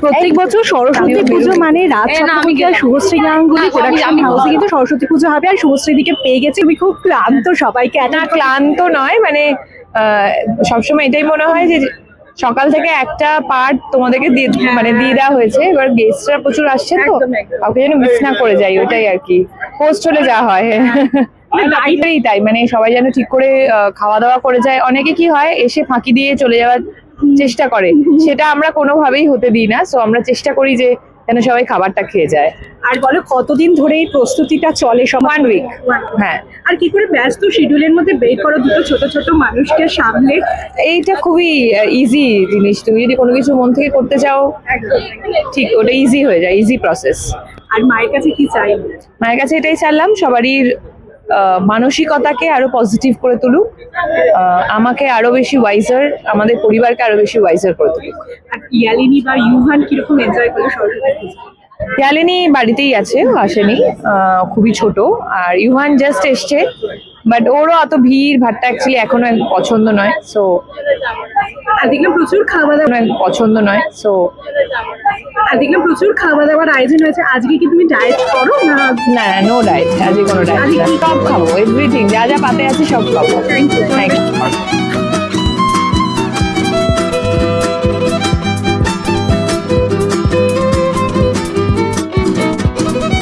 প্রত্যেক বছর সরস্বতী পুজো মানে রাত আর শুভশ্রী গাঙ্গুলি প্রোডাকশন হাউসে কিন্তু সরস্বতী পুজো হবে আর শুভশ্রী দিকে পেয়ে গেছে। আমি খুব ক্লান্ত সবাইকে। না ক্লান্ত নয় মানে আহ, সবসময় এটাই মনে হয় যে সকাল থেকে একটা পার্ট তোমাদেরকে দিয়ে মানে দিয়ে দেওয়া হয়েছে। এবার গেস্টরা প্রচুর আসছে তো। কাউকে যেন মিস না করে যাই ওটাই আর কি। পোস্ট হলে যা হয়। তাই তাই মানে সবাই যেন ঠিক করে খাওয়া দাওয়া করে যায়। অনেকে কি হয় এসে ফাঁকি দিয়ে চলে যাওয়ার চেষ্টা করে। সেটা আমরা কোনোভাবেই হতে দিই না। সো আমরা চেষ্টা করি যে যেন সবাই খাবারটা খেয়ে যায়। আর বলো কতদিন ধরে এই প্রস্তুতিটা চলে সব ওয়ান উইক হ্যাঁ। আর কি করে ব্যস্ত শিডিউলের মধ্যে বের করো দুটো ছোট ছোট মানুষকে সামলে? এইটা খুবই ইজি জিনিস। তুমি যদি কোনো কিছু মন থেকে করতে চাও ঠিক ওটা ইজি হয়ে যায় ইজি প্রসেস আর মায়ের কাছে কি চাই? মায়ের কাছে এটাই চাইলাম সবারই মানসিকতাকে আরও পজিটিভ করে তুলুক আমাকে আরও বেশি ওয়াইজার আমাদের পরিবারকে আরও বেশি ওয়াইজার করে তুলুক। আর ইয়ালিনী বা ইউহান কীরকম এনজয় করল সরস্বতী পুজো? বাড়িতেই আছে আসেনি খুবই ছোট। আর ইউহান জাস্ট এসছে বাট ওরও অত ভিড় ভাট্টা অ্যাকচুয়ালি এখনও পছন্দ নয় সো দেখলাম প্রচুর খাওয়া দাওয়া পছন্দ নয় সো আর দেখলাম প্রচুর খাওয়া দাওয়ার আয়োজন হয়েছে। আজকে কি তুমি ডায়েট করো না? না নো ডায়েট আজকে কোনো ডায়েট সব খাব এভরিথিং যা যা পাতে আছে সব খাব. Thank you